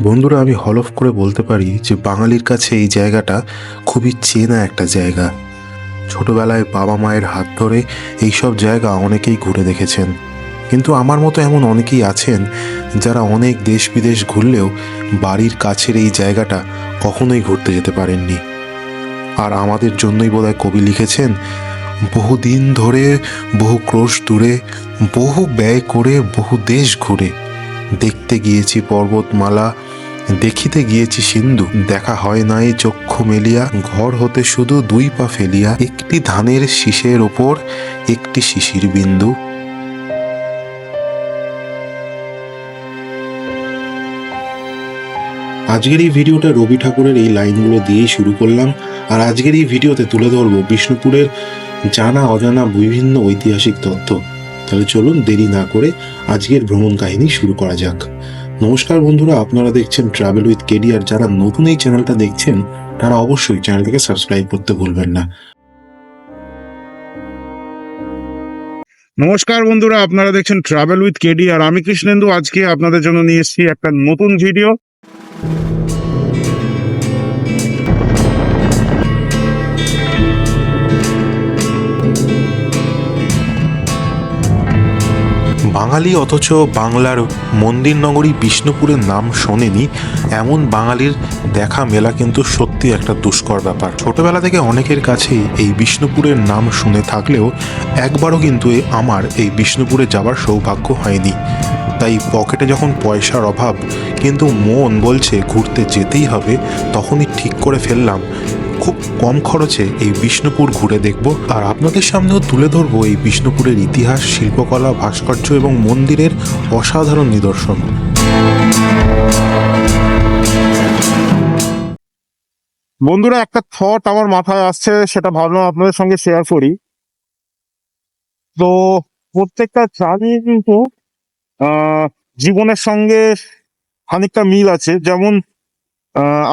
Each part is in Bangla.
বন্ধুরা, আমি হলফ করে বলতে পারি যে বাঙালির কাছে এই জায়গাটা খুবই চেনা একটা জায়গা। ছোটবেলায় বাবা মায়ের হাত ধরে এইসব জায়গা অনেকেই ঘুরে দেখেছেন। কিন্তু আমার মতো এমন অনেকেই আছেন যারা অনেক দেশ বিদেশ ঘুরলেও বাড়ির কাছের এই জায়গাটা কখনোই ঘুরতে যেতে পারেননি। আর আমাদের জন্যই বোধহয় কবি লিখেছেন, বহুদিন ধরে, বহু ক্রোশ দূরে, বহু ব্যয় করে, বহু দেশ ঘুরে। দেখতে গিয়েছি পর্বতমালা দেখিতে গিয়েছি সিন্ধু। দেখা হয় নাই চক্ষু মেলিয়া, ঘর হতে শুধু দুই পা ফেলিয়া, একটি ধানের শীষের ওপর, একটি শিশির বিন্দু। আজকের এই ভিডিওটা রবি ঠাকুরের এই লাইনগুলো দিয়েই শুরু করলাম। আর আজকের এই ভিডিওতে তুলে ধরবো বিষ্ণুপুরের জানা অজানা বিভিন্ন ঐতিহাসিক তথ্য। তাহলে চলুন দেরি না করে আজকের ভ্রমণ কাহিনী শুরু করা যাক। নমস্কার বন্ধুরা, আপনারা দেখছেন ট্রাভেল উইথ কেডিআর যারা নতুন এই চ্যানেলটা দেখছেন, তারা অবশ্যই চ্যানেলটিকে সাবস্ক্রাইব করতে ভুলবেন না। নমস্কার বন্ধুরা, আপনারা দেখছেন ট্রাভেল উইথ কেডি আর আমি কৃষ্ণেন্দু। আজকে আপনাদের জন্য নিয়ে এসেছি একটা নতুন ভিডিও বাঙালি অথচ বাংলার মন্দির নগরী বিষ্ণুপুরের নাম শোনেনি। এমন বাঙালির দেখা মেলা কিন্তু সত্যি একটা দুষ্কর ব্যাপার। ছোটবেলা থেকে অনেকের কাছেই এই বিষ্ণুপুরের নাম শুনে থাকলেও একবারও কিন্তু আমার এই বিষ্ণুপুরে যাবার সৌভাগ্য হয়নি। তাই পকেটে যখন পয়সার অভাব, কিন্তু মন বলছে ঘুরতে যেতেই হবে, তখনই ঠিক করে ফেললাম। খুব কম খরচে এই বিষ্ণুপুর ঘুরে দেখব। আর আপনাদের সামনেও তুলে ধরবো এই বিষ্ণুপুরের ইতিহাস, শিল্পকলা, ভাস্কর্য এবং মন্দিরের অসাধারণ নিদর্শন। বন্ধুরা, একটা থট আমার মাথায় আসছে, সেটা ভাবলাম আপনাদের সঙ্গে শেয়ার করি। তো প্রত্যেকটা প্রাণী কিন্তু জীবনের সঙ্গে খানিকটা মিল আছে। যেমন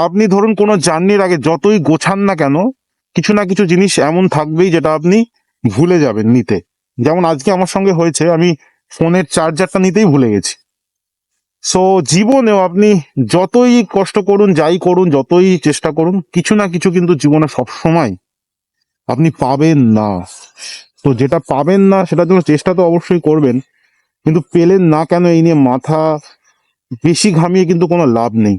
আপনি ধরুন কোনো জার্নির আগে যতই গোছান না কেন, কিছু না কিছু জিনিস এমন থাকবেই যেটা আপনি ভুলে যাবেন নিতে। যেমন আজকে আমার সঙ্গে হয়েছে, আমি ফোনের চার্জারটা নিতেই ভুলে গেছি। সো জীবনেও আপনি যতই কষ্ট করুন, যাই করুন, যতই চেষ্টা করুন, কিছু না কিছু কিন্তু জীবনে সব সময় আপনি পাবেন না। তো যেটা পাবেন না, সেটার জন্য চেষ্টা তো অবশ্যই করবেন, কিন্তু পেলেন না কেন এই নিয়ে মাথা বেশি ঘামিয়ে কিন্তু কোনো লাভ নেই।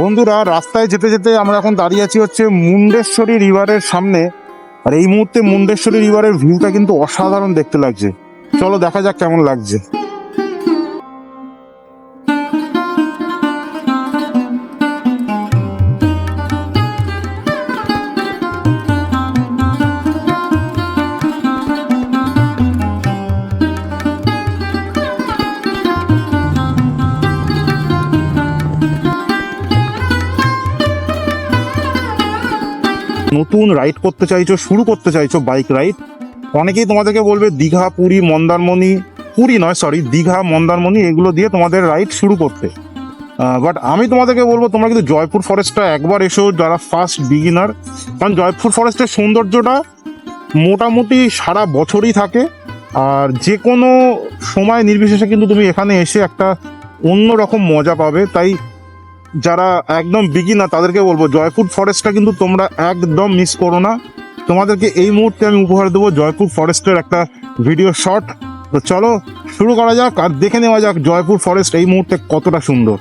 বন্ধুরা, রাস্তায় যেতে যেতে আমরা এখন দাঁড়িয়ে আছি হচ্ছে মুন্ডেশ্বরী রিভারের সামনে। আর এই মুহূর্তে মুন্ডেশ্বরী রিভারের ভিউটা কিন্তু অসাধারণ দেখতে লাগছে। চলো দেখা যাক কেমন লাগছে। নতুন রাইড করতে চাইছো, শুরু করতে চাইছো বাইক রাইড অনেকেই তোমাদেরকে বলবে দীঘা, পুরী, মন্দারমণি, পুরী নয় সরি দীঘা, মন্দারমণি, এগুলো দিয়ে তোমাদের রাইড শুরু করতে। বাট আমি তোমাদেরকে বলব, তোমরা কিন্তু জয়পুর ফরেস্টটা একবার এসো যারা ফার্স্ট বিগিনার কারণ জয়পুর ফরেস্টের সৌন্দর্যটা মোটামুটি সারা বছরই থাকে, আর যে কোনো সময় নির্বিশেষে কিন্তু তুমি এখানে এসে একটা অন্য রকম মজা পাবে। তাই যারা একদম বিগিনার তাদেরকে বলব জয়পুর ফরেস্টটা কিন্তু তোমরা একদম মিস করো না। তোমাদেরকে এই মুহূর্তে আমি উপহার দেবো জয়পুর ফরেস্টের একটা ভিডিও শট তো চলো, শুরু করা যাক আর দেখে নেওয়া যাক জয়পুর ফরেস্ট এই মুহূর্তে কতটা সুন্দর।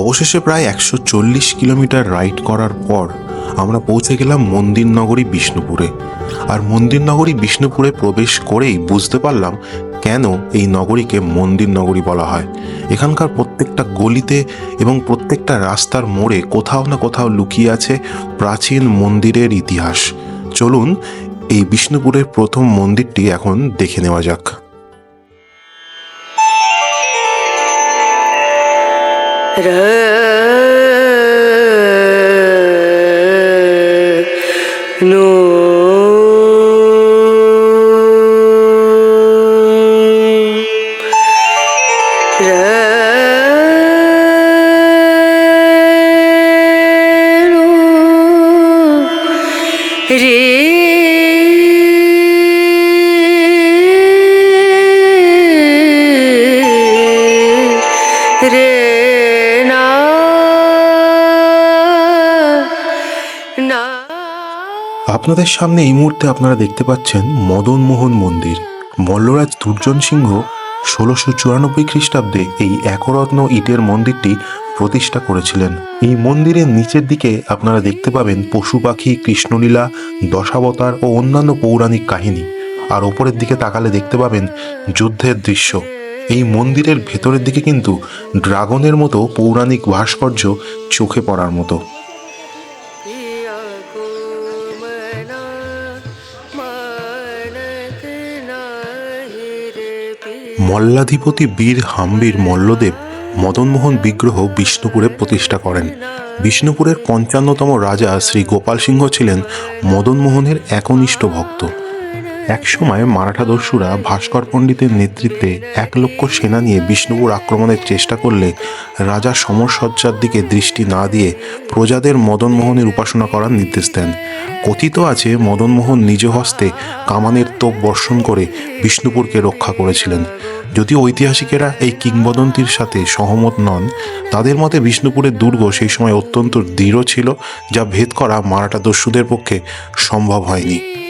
অবশেষে প্রায় একশো চল্লিশ কিলোমিটার রাইড করার পর আমরা পৌঁছে গেলাম মন্দির নগরী বিষ্ণুপুরে। আর মন্দির নগরী বিষ্ণুপুরে প্রবেশ করেই বুঝতে পারলাম কেন এই নগরীকে মন্দির নগরী বলা হয়। এখানকার প্রত্যেকটা গলিতে এবং প্রত্যেকটা রাস্তার মোড়ে কোথাও না কোথাও লুকিয়ে আছে প্রাচীন মন্দিরের ইতিহাস। চলুন এই বিষ্ণুপুরের প্রথম মন্দিরটি এখন দেখে নেওয়া যাক। No. আপনাদের সামনে এই মুহূর্তে আপনারা দেখতে পাচ্ছেন মদনমোহন মন্দির। মল্লরাজ দুর্জন সিংহ ষোলোশো চুরানব্বই খ্রিস্টাব্দে এই একরত্ন ইটের মন্দিরটি প্রতিষ্ঠা করেছিলেন। এই মন্দিরের নিচের দিকে আপনারা দেখতে পাবেন পশু পাখি, কৃষ্ণলীলা, দশাবতার ও অন্যান্য পৌরাণিক কাহিনী। আর ওপরের দিকে তাকালে দেখতে পাবেন যুদ্ধের দৃশ্য। এই মন্দিরের ভেতরের দিকে কিন্তু ড্রাগনের মতো পৌরাণিক ভাস্কর্য চোখে পড়ার মতো। মল্লাধিপতি বীর হাম্বির মল্লদেব মদনমোহন বিগ্রহ বিষ্ণুপুরে প্রতিষ্ঠা করেন। বিষ্ণুপুরের পঞ্চান্নতম রাজা শ্রী গোপাল সিংহ ছিলেন মদনমোহনের একনিষ্ঠ ভক্ত। একসময় মারাঠা দস্যুরা ভাস্কর পণ্ডিতের নেতৃত্বে এক লক্ষ সেনা নিয়ে বিষ্ণুপুর আক্রমণের চেষ্টা করলে রাজা সমরসজ্জার দিকে দৃষ্টি না দিয়ে প্রজাদের মদনমোহনের উপাসনা করার নির্দেশ দেন। কথিত আছে, মদনমোহন নিজ হস্তে কামানের তোপ বর্ষণ করে বিষ্ণুপুরকে রক্ষা করেছিলেন। যদিও ঐতিহাসিকেরা এই কিংবদন্তির সাথে সহমত নন, তাদের মতে বিষ্ণুপুরের দুর্গ সেই সময় অত্যন্ত দৃঢ় ছিল, যা ভেদ করা মারাঠা দস্যুদের পক্ষে সম্ভব হয়নি।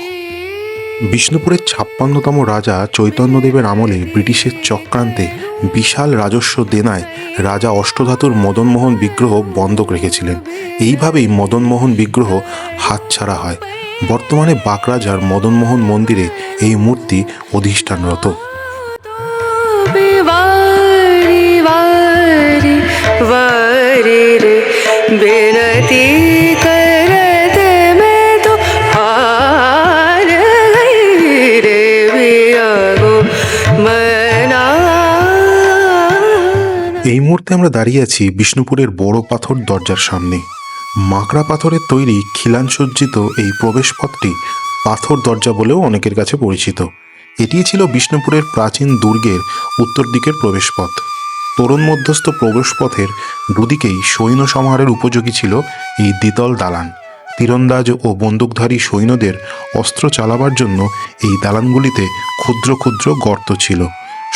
বিষ্ণুপুরের ছাপ্পান্নতম রাজা চৈতন্যদেবের আমলে ব্রিটিশের চক্রান্তে বিশাল রাজস্ব দেনায় রাজা অষ্টধাতুর মদনমোহন বিগ্রহ বন্ধক রেখেছিলেন। এইভাবেই মদনমোহন বিগ্রহ হাতছাড়া হয়। বর্তমানে বাকরাজার মদনমোহন মন্দিরে এই মূর্তি অধিষ্ঠানরত। মুহূর্তে আমরা দাঁড়িয়ে আছি বিষ্ণুপুরের বড় পাথর দরজার সামনে। মাকড়া পাথরের তৈরি খিলানসজ্জিত এই প্রবেশপথটি পাথর দরজা বলেও অনেকের কাছে পরিচিত। এটি ছিল বিষ্ণুপুরের প্রাচীন দুর্গের উত্তর দিকের প্রবেশপথ। তরুণ মধ্যস্থ প্রবেশপথের দুদিকেই সৈন্য সমাহারের উপযোগী ছিল এই দ্বিতল দালান। তীরন্দাজ ও বন্দুকধারী সৈন্যদের অস্ত্র চালাবার জন্য এই দালানগুলিতে ক্ষুদ্র ক্ষুদ্র গর্ত ছিল।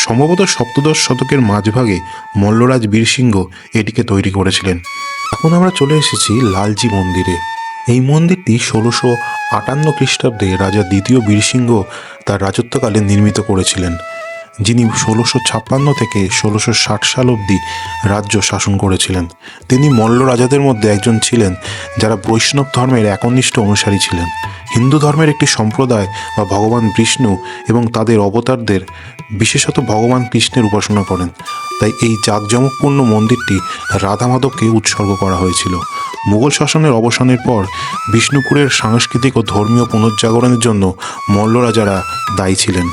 সম্ভবত সপ্তদশ শতকের মাঝভাগে মল্লরাজ বীরসিংহ এটিকে তৈরি করেছিলেন। এখন আমরা চলে এসেছি লালজি মন্দিরে। এই মন্দিরটি ষোলোশো আটান্ন খ্রিস্টাব্দে রাজা দ্বিতীয় বীরসিংহ তার রাজত্বকালে নির্মিত করেছিলেন, যিনি ষোলোশো ছাপ্পান্ন থেকে ষোলোশো ষাট সাল অবধি রাজ্য শাসন করেছিলেন। তিনি মল্ল রাজাদের মধ্যে একজন ছিলেন, যারা বৈষ্ণব ধর্মের একনিষ্ঠ অনুসারী ছিলেন। হিন্দু ধর্মের একটি সম্প্রদায় বা ভগবান বিষ্ণু এবং তাদের অবতারদের বিশেষত ভগবান কৃষ্ণের উপাসনা করেন। তাই এই জাঁকজমকপূর্ণ মন্দিরটি রাধা মাধবকে উৎসর্গ করা হয়েছিল। মুঘল শাসনের অবসানের পর বিষ্ণুপুরের সাংস্কৃতিক ও ধর্মীয় পুনর্জাগরণের জন্য মল্ল রাজারা দায়ী ছিলেন।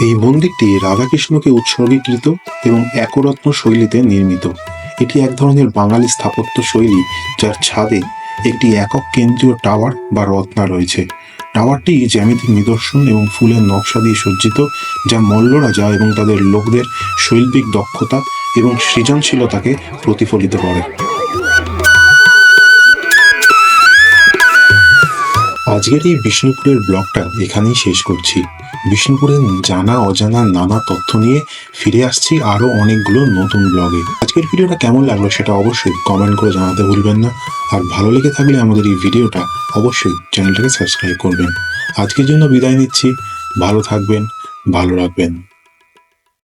এই মন্দিরটি রাধাকৃষ্ণকে উৎসর্গীকৃত এবং একরত্ন শৈলীতে নির্মিত। এটি এক ধরনের বাঙালি স্থাপত্য শৈলী যার ছাদে একটি একক কেন্দ্রীয় টাওয়ার বা রত্না রয়েছে। টাওয়ারটি জ্যামিতিক নিদর্শন এবং ফুলের নকশা দিয়ে সজ্জিত, যা মল্ল রাজা এবং তাদের লোকদের শৈল্পিক দক্ষতা এবং সৃজনশীলতাকে প্রতিফলিত করে। আজকের এই বিষ্ণুপুরের ব্লগটা এখানেই শেষ করছি। বিষ্ণুপুরের জানা অজানা নানা তথ্য নিয়ে ফিরে আসছি আরও অনেকগুলো নতুন ব্লগে। আজকের ভিডিওটা কেমন লাগল সেটা অবশ্যই কমেন্ট করে জানাতে ভুলবেন না। আর ভালো লেগে থাকলে আমাদের এই ভিডিওটা অবশ্যই চ্যানেলটাকে সাবস্ক্রাইব করবেন। আজকের জন্য বিদায় নিচ্ছি। ভালো থাকবেন, ভালো রাখবেন।